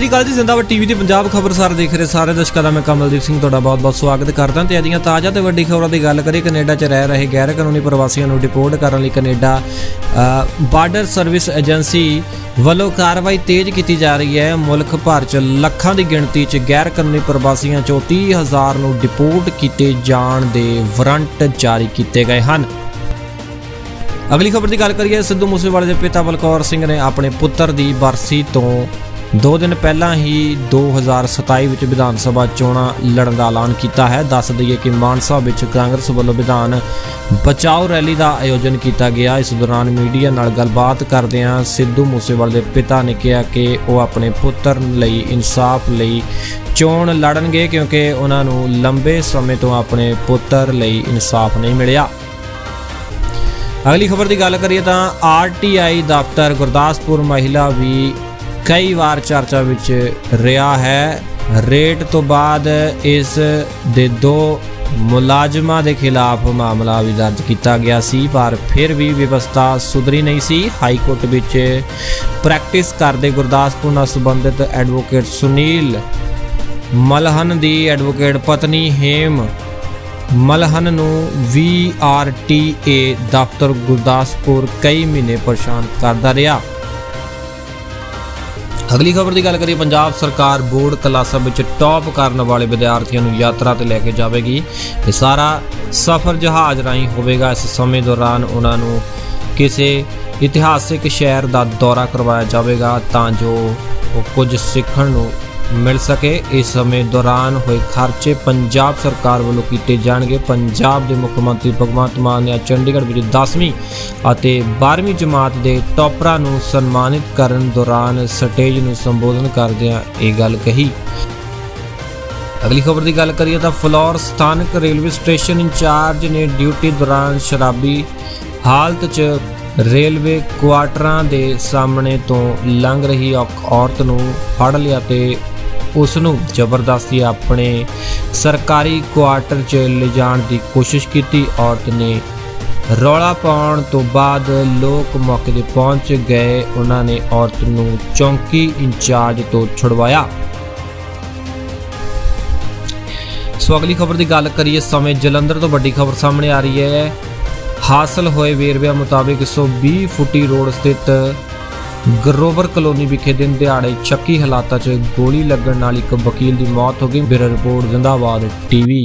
ਸ੍ਰੀ ਅਕਾਲ ਜੀ, ਜ਼ਿੰਦਾਬਾਦ ਟੀਵੀ ਤੇ ਪੰਜਾਬ ਖਬਰ ਖਬਰਸਾਰ ਦੇਖ ਰਹੇ ਸਾਰੇ ਦਰਸ਼ਕਾਂ ਦਾ ਮੈਂ ਕਮਲਦੀਪ ਸਿੰਘ ਤੁਹਾਡਾ ਬਹੁਤ-ਬਹੁਤ ਸਵਾਗਤ ਕਰਦਾ ਤੇ ਅਦੀਆਂ ਤਾਜ਼ਾ ਤੇ ਵੱਡੀ ਖਬਰਾਂ ਦੀ ਗੱਲ ਕਰੀਏ, ਕੈਨੇਡਾ 'ਚ ਰਹਿ ਰਹੇ ਗੈਰ ਕਾਨੂੰਨੀ ਪ੍ਰਵਾਸੀਆਂ ਨੂੰ ਡਿਪੋਰਟ ਕਰਨ ਲਈ ਕੈਨੇਡਾ ਬਾਰਡਰ ਸਰਵਿਸ ਏਜੰਸੀ ਵੱਲੋਂ ਕਾਰਵਾਈ ਤੇਜ਼ ਕੀਤੀ ਜਾ ਰਹੀ ਹੈ। ਮੁਲਕ ਭਰ 'ਚ ਲੱਖਾਂ ਦੀ ਗਿਣਤੀ 'ਚ ਗੈਰ ਕਾਨੂੰਨੀ ਪ੍ਰਵਾਸੀਆਂ 'ਚੋਂ 30000 ਨੂੰ ਡਿਪੋਰਟ ਕੀਤੇ ਜਾਣ ਦੇ ਵਾਰੰਟ ਜਾਰੀ ਕੀਤੇ ਗਏ ਹਨ। ਅਗਲੀ ਖਬਰ ਦੀ ਗੱਲ ਕਰੀਏ, ਸਿੱਧੂ ਮੂਸੇਵਾਲੇ ਦੇ ਪਿਤਾ ਬਲਕੌਰ ਸਿੰਘ ਨੇ ਆਪਣੇ ਪੁੱਤਰ ਦੀ ਬਰਸੀ ਤੋਂ 2 ਦਿਨ ਪਹਿਲਾਂ ਹੀ 2027 ਵਿੱਚ ਵਿਧਾਨ ਸਭਾ ਚੋਣਾਂ ਲੜਨ ਦਾ ਐਲਾਨ ਕੀਤਾ ਹੈ। ਦੱਸ ਦਈਏ ਕਿ ਮਾਨਸਾ ਵਿੱਚ ਕਾਂਗਰਸ ਵੱਲੋਂ ਵਿਧਾਨ ਬਚਾਓ ਰੈਲੀ ਦਾ ਆਯੋਜਨ ਕੀਤਾ ਗਿਆ। ਇਸ ਦੌਰਾਨ ਮੀਡੀਆ ਨਾਲ ਗੱਲਬਾਤ ਕਰਦਿਆਂ ਸਿੱਧੂ ਮੂਸੇਵਾਲੇ ਦੇ ਪਿਤਾ ਨੇ ਕਿਹਾ ਕਿ ਉਹ ਆਪਣੇ ਪੁੱਤਰ ਲਈ ਇਨਸਾਫ ਲਈ ਚੋਣ ਲੜਨਗੇ ਕਿਉਂਕਿ ਉਹਨਾਂ ਨੂੰ ਲੰਬੇ ਸਮੇਂ ਤੋਂ ਆਪਣੇ ਪੁੱਤਰ ਲਈ ਇਨਸਾਫ ਨਹੀਂ ਮਿਲਿਆ। ਅਗਲੀ ਖਬਰ ਦੀ ਗੱਲ ਕਰੀਏ ਤਾਂ ਆਰਟੀਆਈ ਦਫ਼ਤਰ ਗੁਰਦਾਸਪੁਰ ਮਹਿਲਾ ਵੀ ਕਈ ਵਾਰ ਚਰਚਾ ਵਿੱਚ ਰਿਹਾ ਹੈ। ਰੇਟ ਤੋਂ ਬਾਅਦ ਇਸ ਦੇ ਦੋ ਮੁਲਾਜ਼ਮਾਂ ਦੇ ਖਿਲਾਫ ਮਾਮਲਾ ਵੀ ਦਰਜ ਕੀਤਾ ਗਿਆ ਸੀ, ਪਰ ਫਿਰ ਵੀ ਵਿਵਸਥਾ ਸੁਧਰੀ ਨਹੀਂ ਸੀ। ਹਾਈ ਕੋਰਟ ਵਿੱਚ ਪ੍ਰੈਕਟਿਸ ਕਰਦੇ ਗੁਰਦਾਸਪੁਰ ਨਾਲ ਸੰਬੰਧਿਤ ਐਡਵੋਕੇਟ ਸੁਨੀਲ ਮਲਹਨ ਦੀ ਐਡਵੋਕੇਟ ਪਤਨੀ ਹੇਮ ਮਲਹਨ ਨੂੰ VRTA ਦਫ਼ਤਰ ਗੁਰਦਾਸਪੁਰ ਕਈ ਮਹੀਨੇ ਪਰੇਸ਼ਾਨ ਕਰਦਾ ਰਿਹਾ। ਅਗਲੀ ਖਬਰ ਦੀ ਗੱਲ ਕਰੀਏ, ਪੰਜਾਬ ਸਰਕਾਰ ਬੋਰਡ ਕਲਾਸਾਂ ਵਿੱਚ ਟੌਪ ਕਰਨ ਵਾਲੇ ਵਿਦਿਆਰਥੀਆਂ ਨੂੰ ਯਾਤਰਾ ਤੇ ਲੈ ਕੇ ਜਾਵੇਗੀ। ਇਹ ਸਾਰਾ ਸਫ਼ਰ ਜਹਾਜ਼ ਰਾਹੀਂ ਹੋਵੇਗਾ। ਇਸ ਸਮੇਂ ਦੌਰਾਨ ਉਹਨਾਂ ਨੂੰ ਕਿਸੇ ਇਤਿਹਾਸਿਕ ਸ਼ਹਿਰ ਦਾ ਦੌਰਾ ਕਰਵਾਇਆ ਜਾਵੇਗਾ ਤਾਂ ਜੋ ਉਹ ਕੁਝ ਸਿੱਖਣ ਨੂੰ ਮਿਲ ਸਕੇ। ਇਸ ਸਮੇਂ ਦੌਰਾਨ ਹੋਏ ਖਰਚੇ ਪੰਜਾਬ ਸਰਕਾਰ ਵੱਲੋਂ ਕੀਤੇ ਜਾਣਗੇ। ਪੰਜਾਬ ਦੇ ਮੁੱਖ ਮੰਤਰੀ ਭਗਵੰਤ ਮਾਨ ਨੇ ਚੰਡੀਗੜ੍ਹ ਵਿੱਚ 10ਵੀਂ ਅਤੇ 12ਵੀਂ ਜਮਾਤ ਦੇ ਟੌਪਰਾਂ ਨੂੰ ਸਨਮਾਨਿਤ ਕਰਨ ਦੌਰਾਨ ਸਟੇਜ ਨੂੰ ਸੰਬੋਧਨ ਕਰਦਿਆਂ ਇਹ ਗੱਲ ਕਹੀ। ਅਗਲੀ ਖਬਰ ਦੀ ਗੱਲ ਕਰੀਏ ਤਾਂ ਫਲੋਰ ਸਥਾਨਕ ਰੇਲਵੇ ਸਟੇਸ਼ਨ ਇੰਚਾਰਜ ਨੇ ਡਿਊਟੀ ਦੌਰਾਨ ਸ਼ਰਾਬੀ ਹਾਲਤ 'ਚ ਰੇਲਵੇ ਕੁਆਟਰਾਂ ਦੇ ਸਾਹਮਣੇ ਤੋਂ ਲੰਘ ਰਹੀ ਔਰਤ ਨੂੰ ਫੜ ਲਿਆ ਤੇ ਉਸ ਨੂੰ ਜ਼ਬਰਦਸਤੀ ਆਪਣੇ ਸਰਕਾਰੀ ਕੁਆਟਰ 'ਚ ਲਿਜਾਣ ਦੀ ਕੋਸ਼ਿਸ਼ ਕੀਤੀ। ਔਰਤ ਨੇ ਰੌਲਾ ਪਾਉਣ ਤੋਂ ਬਾਅਦ ਲੋਕ ਮੌਕੇ ਤੇ ਪਹੁੰਚ ਗਏ। ਉਹਨਾਂ ਨੇ ਔਰਤ ਨੂੰ ਚੌਂਕੀ ਇੰਚਾਰਜ ਤੋਂ ਛੁਡਵਾਇਆ। ਸੋ ਅਗਲੀ ਖਬਰ ਦੀ ਗੱਲ ਕਰੀਏ, ਸਮੇਂ ਜਲੰਧਰ ਤੋਂ ਵੱਡੀ ਖਬਰ ਸਾਹਮਣੇ ਆ ਰਹੀ ਹੈ। ਹਾਸਲ ਹੋਏ ਵੇਰਵਿਆਂ ਮੁਤਾਬਿਕ 120 ਫੁੱਟੀ ਰੋਡ ਸਥਿਤ ਗਰੋਵਰ ਕਲੋਨੀ ਵਿਖੇ ਦਿਨ ਦਿਹਾੜੇ ਚੱਕੀ ਹਾਲਾਤਾਂ 'ਚ ਗੋਲੀ ਲੱਗਣ ਨਾਲ ਇੱਕ ਵਕੀਲ ਦੀ ਮੌਤ ਹੋ ਗਈ। Bureau report, Zindabad TV.